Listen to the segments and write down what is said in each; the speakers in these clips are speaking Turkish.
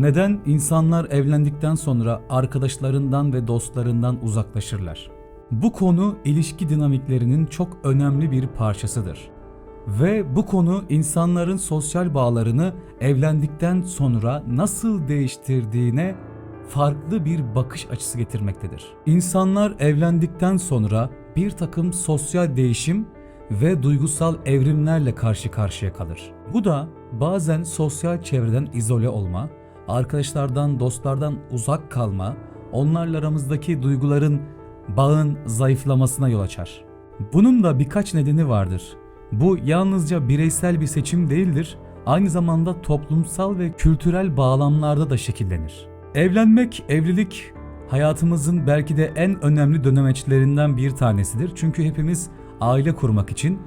Neden insanlar evlendikten sonra arkadaşlarından ve dostlarından uzaklaşırlar? Bu konu ilişki dinamiklerinin çok önemli bir parçasıdır. Ve bu konu insanların sosyal bağlarını evlendikten sonra nasıl değiştirdiğine farklı bir bakış açısı getirmektedir. İnsanlar evlendikten sonra bir takım sosyal değişim ve duygusal evrimlerle karşı karşıya kalır. Bu da bazen sosyal çevreden izole olma, arkadaşlardan, dostlardan uzak kalma, onlarla aramızdaki duyguların, bağın zayıflamasına yol açar. Bunun da birkaç nedeni vardır. Bu yalnızca bireysel bir seçim değildir, aynı zamanda toplumsal ve kültürel bağlamlarda da şekillenir. Evlenmek, evlilik hayatımızın belki de en önemli dönemeçlerinden bir tanesidir. Çünkü hepimiz aile kurmak için,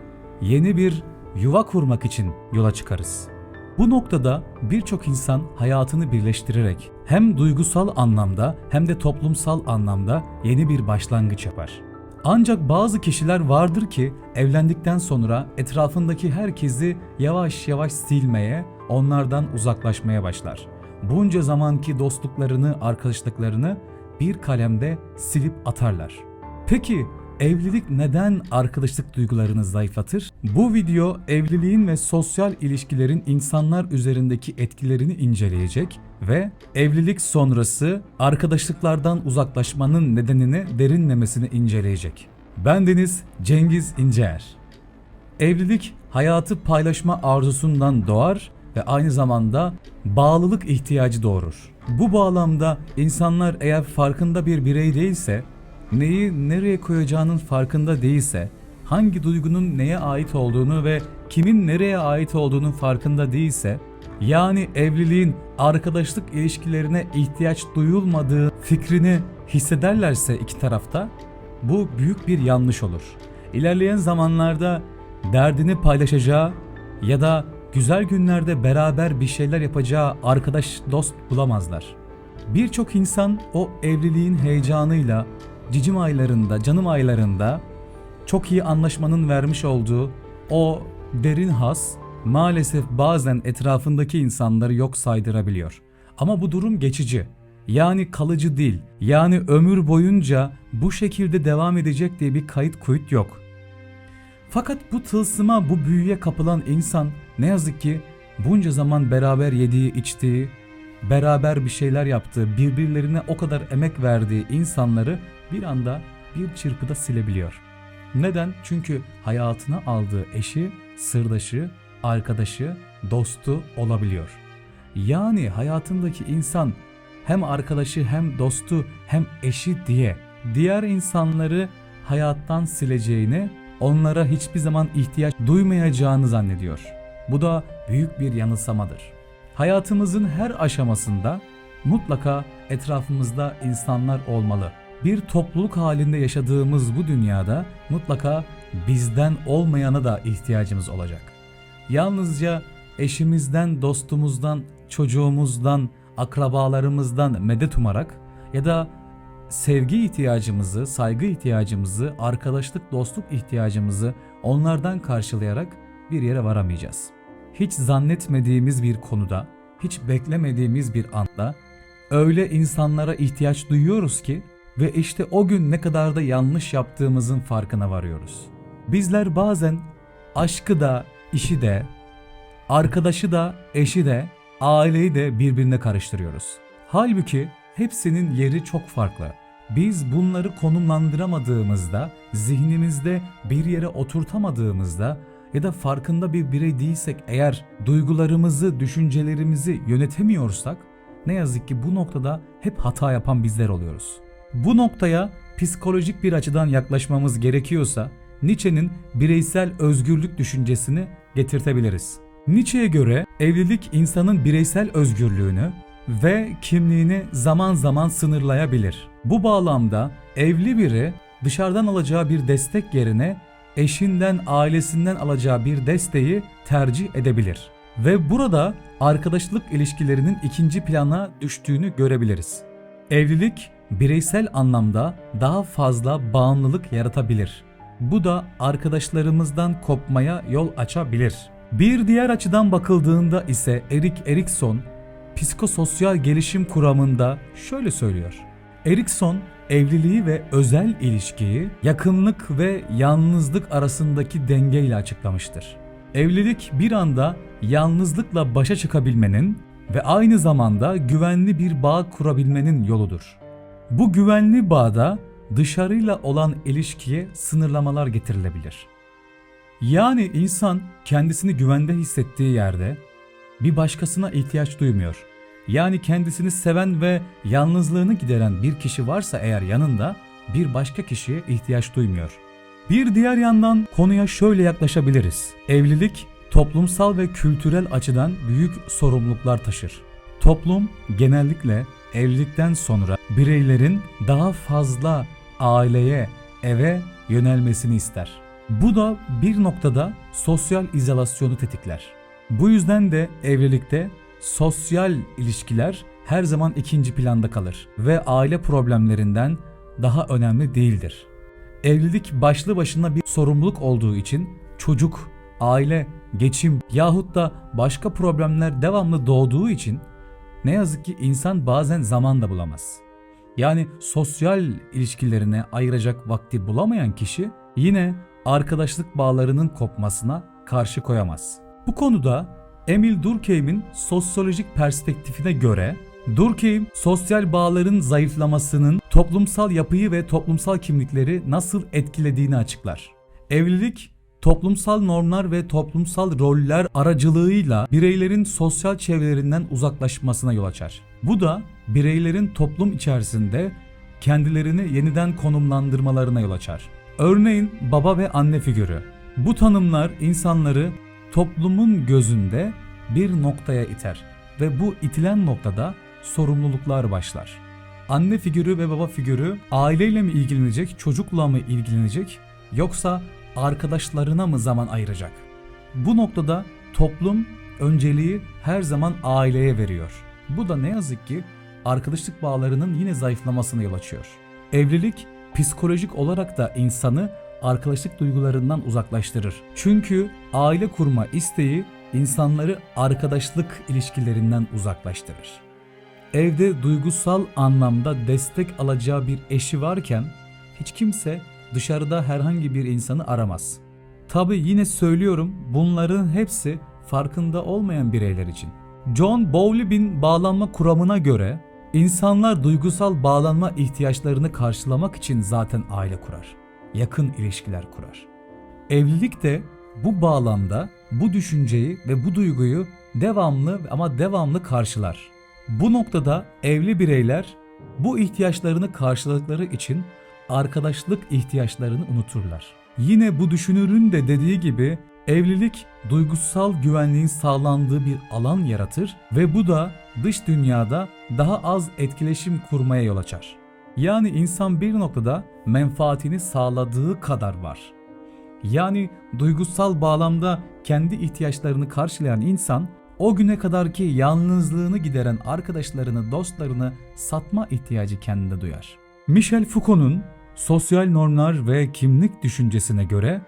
yeni bir yuva kurmak için yola çıkarız. Bu noktada birçok insan hayatını birleştirerek hem duygusal anlamda hem de toplumsal anlamda yeni bir başlangıç yapar. Ancak bazı kişiler vardır ki evlendikten sonra etrafındaki herkesi yavaş yavaş silmeye, onlardan uzaklaşmaya başlar. Bunca zamanki dostluklarını, arkadaşlıklarını bir kalemde silip atarlar. Peki evlilik neden arkadaşlık duygularını zayıflatır? Bu video evliliğin ve sosyal ilişkilerin insanlar üzerindeki etkilerini inceleyecek ve evlilik sonrası arkadaşlıklardan uzaklaşmanın nedenini derinlemesine inceleyecek. Ben Deniz Cengiz İnceer. Evlilik hayatı paylaşma arzusundan doğar ve aynı zamanda bağlılık ihtiyacı doğurur. Bu bağlamda insanlar eğer farkında bir birey değilse, neyi nereye koyacağının farkında değilse, hangi duygunun neye ait olduğunu ve kimin nereye ait olduğunun farkında değilse, yani evliliğin arkadaşlık ilişkilerine ihtiyaç duyulmadığı fikrini hissederlerse iki tarafta, bu büyük bir yanlış olur. İlerleyen zamanlarda derdini paylaşacağı ya da güzel günlerde beraber bir şeyler yapacağı arkadaş dost bulamazlar. Birçok insan o evliliğin heyecanıyla cicim aylarında, canım aylarında çok iyi anlaşmanın vermiş olduğu o derin has maalesef bazen etrafındaki insanları yok saydırabiliyor. Ama bu durum geçici. Yani kalıcı değil. Yani ömür boyunca bu şekilde devam edecek diye bir kayıt kuyut yok. Fakat bu tılsıma, bu büyüye kapılan insan ne yazık ki bunca zaman beraber yediği, içtiği, beraber bir şeyler yaptığı, birbirlerine o kadar emek verdiği insanları bir anda bir çırpıda silebiliyor. Neden? Çünkü hayatına aldığı eşi, sırdaşı, arkadaşı, dostu olabiliyor. Yani hayatındaki insan hem arkadaşı hem dostu hem eşi diye diğer insanları hayattan sileceğini, onlara hiçbir zaman ihtiyaç duymayacağını zannediyor. Bu da büyük bir yanılsamadır. Hayatımızın her aşamasında mutlaka etrafımızda insanlar olmalı. Bir topluluk halinde yaşadığımız bu dünyada mutlaka bizden olmayana da ihtiyacımız olacak. Yalnızca eşimizden, dostumuzdan, çocuğumuzdan, akrabalarımızdan medet umarak ya da sevgi ihtiyacımızı, saygı ihtiyacımızı, arkadaşlık, dostluk ihtiyacımızı onlardan karşılayarak bir yere varamayacağız. Hiç zannetmediğimiz bir konuda, hiç beklemediğimiz bir anda öyle insanlara ihtiyaç duyuyoruz ki ve işte o gün ne kadar da yanlış yaptığımızın farkına varıyoruz. Bizler bazen aşkı da, işi de, arkadaşı da, eşi de, aileyi de birbirine karıştırıyoruz. Halbuki hepsinin yeri çok farklı. Biz bunları konumlandıramadığımızda, zihnimizde bir yere oturtamadığımızda ya da farkında bir birey değilsek eğer duygularımızı, düşüncelerimizi yönetemiyorsak ne yazık ki bu noktada hep hata yapan bizler oluyoruz. Bu noktaya psikolojik bir açıdan yaklaşmamız gerekiyorsa Nietzsche'nin bireysel özgürlük düşüncesini getirtebiliriz. Nietzsche'ye göre evlilik insanın bireysel özgürlüğünü ve kimliğini zaman zaman sınırlayabilir. Bu bağlamda evli biri dışarıdan alacağı bir destek yerine eşinden, ailesinden alacağı bir desteği tercih edebilir. Ve burada arkadaşlık ilişkilerinin ikinci plana düştüğünü görebiliriz. Evlilik bireysel anlamda daha fazla bağımlılık yaratabilir. Bu da arkadaşlarımızdan kopmaya yol açabilir. Bir diğer açıdan bakıldığında ise Erik Erikson psikososyal gelişim kuramında şöyle söylüyor. Erikson evliliği ve özel ilişkiyi yakınlık ve yalnızlık arasındaki dengeyle açıklamıştır. Evlilik bir anda yalnızlıkla başa çıkabilmenin ve aynı zamanda güvenli bir bağ kurabilmenin yoludur. Bu güvenli bağda dışarıyla olan ilişkiye sınırlamalar getirilebilir. Yani insan kendisini güvende hissettiği yerde bir başkasına ihtiyaç duymuyor. Yani kendisini seven ve yalnızlığını gideren bir kişi varsa eğer yanında bir başka kişiye ihtiyaç duymuyor. Bir diğer yandan konuya şöyle yaklaşabiliriz. Evlilik toplumsal ve kültürel açıdan büyük sorumluluklar taşır. Toplum genellikle evlilikten sonra bireylerin daha fazla aileye, eve yönelmesini ister. Bu da bir noktada sosyal izolasyonu tetikler. Bu yüzden de evlilikte sosyal ilişkiler her zaman ikinci planda kalır ve aile problemlerinden daha önemli değildir. Evlilik başlı başına bir sorumluluk olduğu için çocuk, aile, geçim yahut da başka problemler devamlı doğduğu için ne yazık ki insan bazen zaman da bulamaz. Yani sosyal ilişkilerine ayıracak vakti bulamayan kişi yine arkadaşlık bağlarının kopmasına karşı koyamaz. Bu konuda Emil Durkheim'in sosyolojik perspektifine göre Durkheim sosyal bağların zayıflamasının toplumsal yapıyı ve toplumsal kimlikleri nasıl etkilediğini açıklar. Evlilik toplumsal normlar ve toplumsal roller aracılığıyla bireylerin sosyal çevrelerinden uzaklaşmasına yol açar. Bu da bireylerin toplum içerisinde kendilerini yeniden konumlandırmalarına yol açar. Örneğin baba ve anne figürü. Bu tanımlar insanları toplumun gözünde bir noktaya iter ve bu itilen noktada sorumluluklar başlar. Anne figürü ve baba figürü aileyle mi ilgilenecek, çocukla mı ilgilenecek yoksa arkadaşlarına mı zaman ayıracak? Bu noktada toplum önceliği her zaman aileye veriyor. Bu da ne yazık ki arkadaşlık bağlarının yine zayıflamasına yol açıyor. Evlilik psikolojik olarak da insanı arkadaşlık duygularından uzaklaştırır. Çünkü aile kurma isteği insanları arkadaşlık ilişkilerinden uzaklaştırır. Evde duygusal anlamda destek alacağı bir eşi varken hiç kimse dışarıda herhangi bir insanı aramaz. Tabi yine söylüyorum bunların hepsi farkında olmayan bireyler için. John Bowlby'nin bağlanma kuramına göre insanlar duygusal bağlanma ihtiyaçlarını karşılamak için zaten aile kurar. Yakın ilişkiler kurar. Evlilik de bu bağlamda bu düşünceyi ve bu duyguyu devamlı ama devamlı karşılar. Bu noktada evli bireyler bu ihtiyaçlarını karşıladıkları için arkadaşlık ihtiyaçlarını unuturlar. Yine bu düşünürün de dediği gibi evlilik duygusal güvenliğin sağlandığı bir alan yaratır ve bu da dış dünyada daha az etkileşim kurmaya yol açar. Yani insan bir noktada menfaatini sağladığı kadar var. Yani duygusal bağlamda kendi ihtiyaçlarını karşılayan insan o güne kadarki yalnızlığını gideren arkadaşlarını, dostlarını satma ihtiyacı kendinde duyar. Michel Foucault'un sosyal normlar ve kimlik düşüncesine göre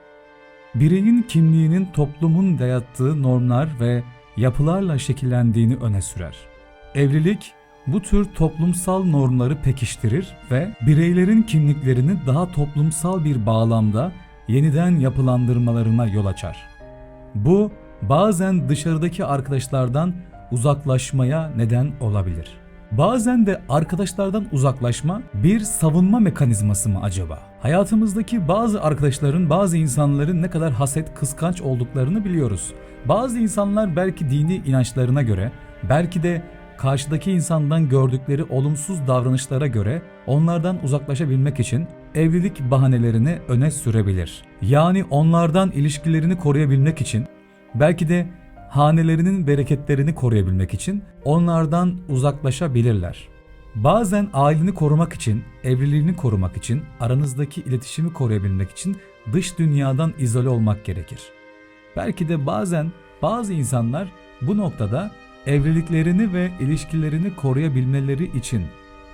bireyin kimliğinin toplumun dayattığı normlar ve yapılarla şekillendiğini öne sürer. Evlilik bu tür toplumsal normları pekiştirir ve bireylerin kimliklerini daha toplumsal bir bağlamda yeniden yapılandırmalarına yol açar. Bu bazen dışarıdaki arkadaşlardan uzaklaşmaya neden olabilir. Bazen de arkadaşlardan uzaklaşma bir savunma mekanizması mı acaba? Hayatımızdaki bazı arkadaşların, bazı insanların ne kadar haset, kıskanç olduklarını biliyoruz. Bazı insanlar belki dini inançlarına göre, belki de karşıdaki insandan gördükleri olumsuz davranışlara göre onlardan uzaklaşabilmek için evlilik bahanelerini öne sürebilir. Yani onlardan ilişkilerini koruyabilmek için belki de hanelerinin bereketlerini koruyabilmek için onlardan uzaklaşabilirler. Bazen aileni korumak için, evliliğini korumak için, aranızdaki iletişimi koruyabilmek için dış dünyadan izole olmak gerekir. Belki de bazen bazı insanlar bu noktada evliliklerini ve ilişkilerini koruyabilmeleri için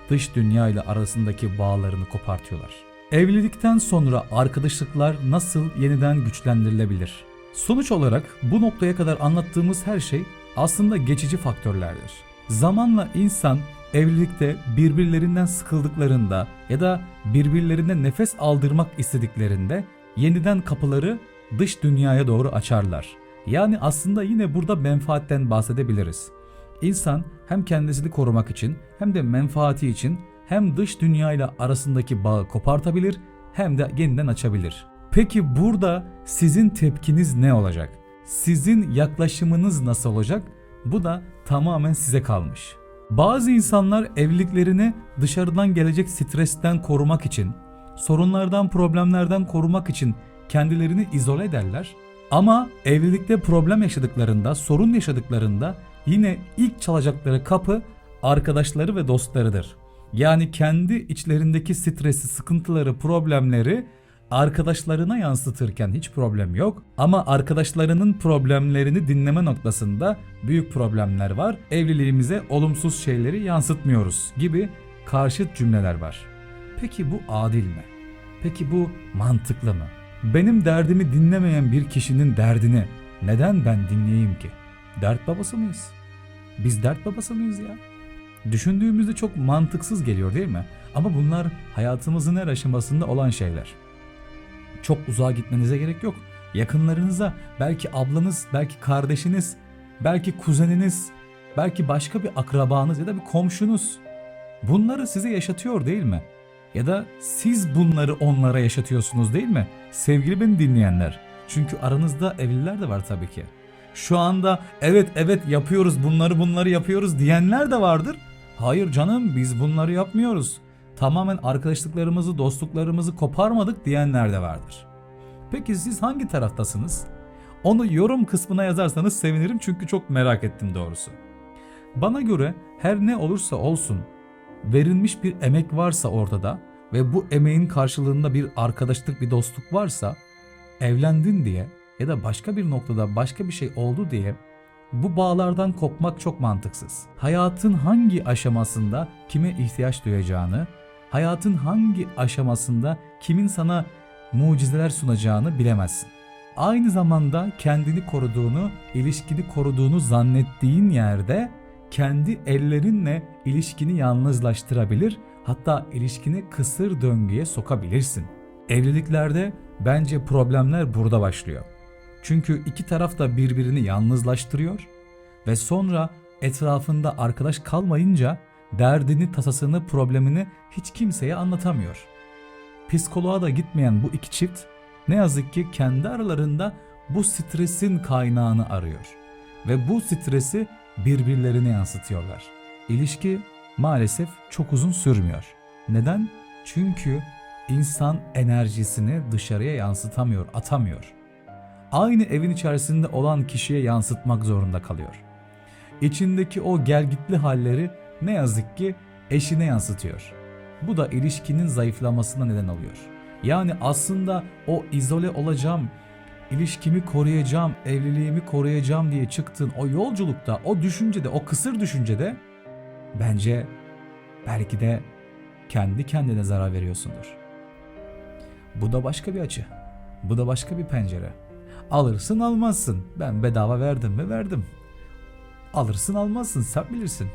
dış dünya ile arasındaki bağlarını kopartıyorlar. Evlilikten sonra arkadaşlıklar nasıl yeniden güçlendirilebilir? Sonuç olarak bu noktaya kadar anlattığımız her şey aslında geçici faktörlerdir. Zamanla insan evlilikte birbirlerinden sıkıldıklarında ya da birbirlerine nefes aldırmak istediklerinde yeniden kapıları dış dünyaya doğru açarlar. Yani aslında yine burada menfaatten bahsedebiliriz. İnsan hem kendisini korumak için hem de menfaati için hem dış dünyayla arasındaki bağı kopartabilir hem de yeniden açabilir. Peki burada sizin tepkiniz ne olacak? Sizin yaklaşımınız nasıl olacak? Bu da tamamen size kalmış. Bazı insanlar evliliklerini dışarıdan gelecek stresten korumak için, sorunlardan, problemlerden korumak için kendilerini izole ederler. Ama evlilikte problem yaşadıklarında, sorun yaşadıklarında yine ilk çalacakları kapı arkadaşları ve dostlarıdır. Yani kendi içlerindeki stresi, sıkıntıları, problemleri arkadaşlarına yansıtırken hiç problem yok ama arkadaşlarının problemlerini dinleme noktasında büyük problemler var. Evliliğimize olumsuz şeyleri yansıtmıyoruz gibi karşıt cümleler var. Peki bu adil mi? Peki bu mantıklı mı? Benim derdimi dinlemeyen bir kişinin derdini neden ben dinleyeyim ki? Dert babası mıyız? Biz dert babası mıyız ya? Düşündüğümüzde çok mantıksız geliyor değil mi? Ama bunlar hayatımızın her aşamasında olan şeyler. Çok uzağa gitmenize gerek yok. Yakınlarınıza belki ablanız, belki kardeşiniz, belki kuzeniniz, belki başka bir akrabanız ya da bir komşunuz bunları size yaşatıyor değil mi? Ya da siz bunları onlara yaşatıyorsunuz değil mi? Sevgili beni dinleyenler. Çünkü aranızda evliler de var tabii ki. Şu anda evet evet yapıyoruz bunları bunları yapıyoruz diyenler de vardır. Hayır canım biz bunları yapmıyoruz. Tamamen arkadaşlıklarımızı, dostluklarımızı koparmadık diyenler de vardır. Peki siz hangi taraftasınız? Onu yorum kısmına yazarsanız sevinirim çünkü çok merak ettim doğrusu. Bana göre her ne olursa olsun verilmiş bir emek varsa ortada ve bu emeğin karşılığında bir arkadaşlık, bir dostluk varsa evlendin diye ya da başka bir noktada başka bir şey oldu diye bu bağlardan kopmak çok mantıksız. Hayatın hangi aşamasında kime ihtiyaç duyacağını, hayatın hangi aşamasında kimin sana mucizeler sunacağını bilemezsin. Aynı zamanda kendini koruduğunu, ilişkini koruduğunu zannettiğin yerde kendi ellerinle ilişkini yalnızlaştırabilir, hatta ilişkini kısır döngüye sokabilirsin. Evliliklerde bence problemler burada başlıyor. Çünkü iki taraf da birbirini yalnızlaştırıyor ve sonra etrafında arkadaş kalmayınca derdini, tasasını, problemini hiç kimseye anlatamıyor. Psikoloğa da gitmeyen bu iki çift ne yazık ki kendi aralarında bu stresin kaynağını arıyor ve bu stresi birbirlerine yansıtıyorlar. İlişki maalesef çok uzun sürmüyor. Neden? Çünkü insan enerjisini dışarıya yansıtamıyor, atamıyor. Aynı evin içerisinde olan kişiye yansıtmak zorunda kalıyor. İçindeki o gelgitli halleri ne yazık ki eşine yansıtıyor. Bu da ilişkinin zayıflamasına neden oluyor. Yani aslında o izole olacağım, ilişkimi koruyacağım, evliliğimi koruyacağım diye çıktığın o yolculukta, o düşüncede, o kısır düşüncede bence belki de kendi kendine zarar veriyorsundur. Bu da başka bir açı. Bu da başka bir pencere. Alırsın almazsın. Ben bedava verdim mi verdim. Alırsın almazsın sen bilirsin.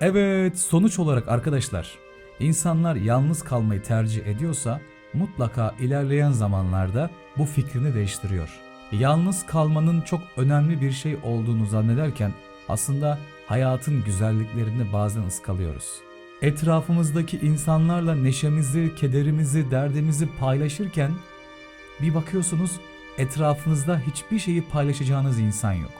Evet sonuç olarak arkadaşlar insanlar yalnız kalmayı tercih ediyorsa mutlaka ilerleyen zamanlarda bu fikrini değiştiriyor. Yalnız kalmanın çok önemli bir şey olduğunu zannederken aslında hayatın güzelliklerini bazen ıskalıyoruz. Etrafımızdaki insanlarla neşemizi, kederimizi, derdimizi paylaşırken bir bakıyorsunuz etrafınızda hiçbir şeyi paylaşacağınız insan yok.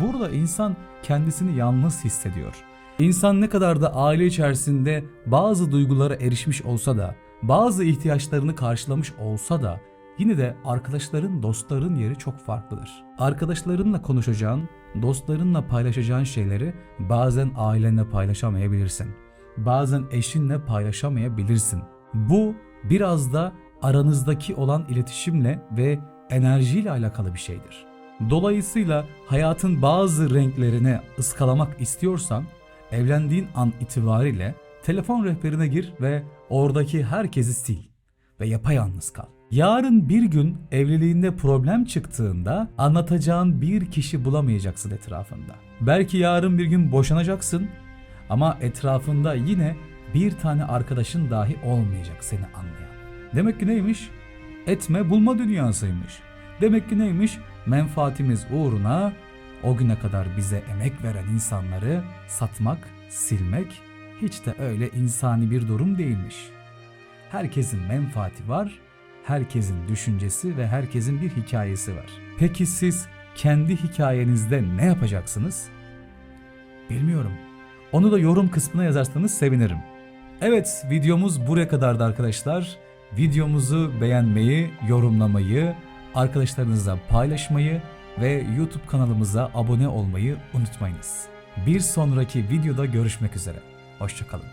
Burada insan kendisini yalnız hissediyor. İnsan ne kadar da aile içerisinde bazı duygulara erişmiş olsa da, bazı ihtiyaçlarını karşılamış olsa da yine de arkadaşların, dostların yeri çok farklıdır. Arkadaşlarınla konuşacağın, dostlarınla paylaşacağın şeyleri bazen ailenle paylaşamayabilirsin. Bazen eşinle paylaşamayabilirsin. Bu biraz da aranızdaki olan iletişimle ve enerjiyle alakalı bir şeydir. Dolayısıyla hayatın bazı renklerini ıskalamak istiyorsan evlendiğin an itibariyle telefon rehberine gir ve oradaki herkesi sil ve yapayalnız kal. Yarın bir gün evliliğinde problem çıktığında anlatacağın bir kişi bulamayacaksın etrafında. Belki yarın bir gün boşanacaksın ama etrafında yine bir tane arkadaşın dahi olmayacak seni anlayan. Demek ki neymiş? Etme bulma dünyasıymış. Demek ki neymiş? Menfaatimiz uğruna o güne kadar bize emek veren insanları satmak, silmek hiç de öyle insani bir durum değilmiş. Herkesin menfaati var, herkesin düşüncesi ve herkesin bir hikayesi var. Peki siz kendi hikayenizde ne yapacaksınız? Bilmiyorum. Onu da yorum kısmına yazarsanız sevinirim. Evet, videomuz buraya kadardı arkadaşlar. Videomuzu beğenmeyi, yorumlamayı, arkadaşlarınızla paylaşmayı ve YouTube kanalımıza abone olmayı unutmayınız. Bir sonraki videoda görüşmek üzere. Hoşçakalın.